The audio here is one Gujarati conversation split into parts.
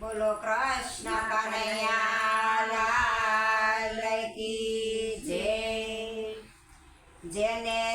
બોલો કૃષ્ણ કનૈયા જેને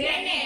જેને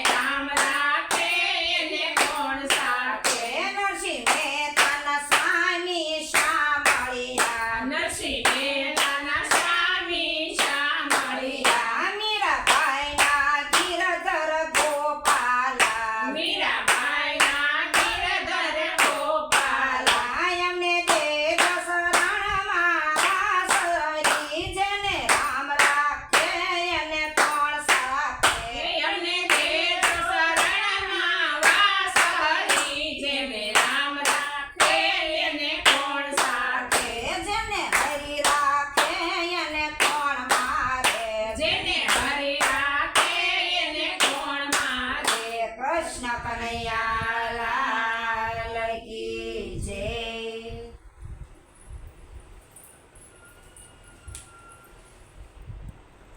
na panayam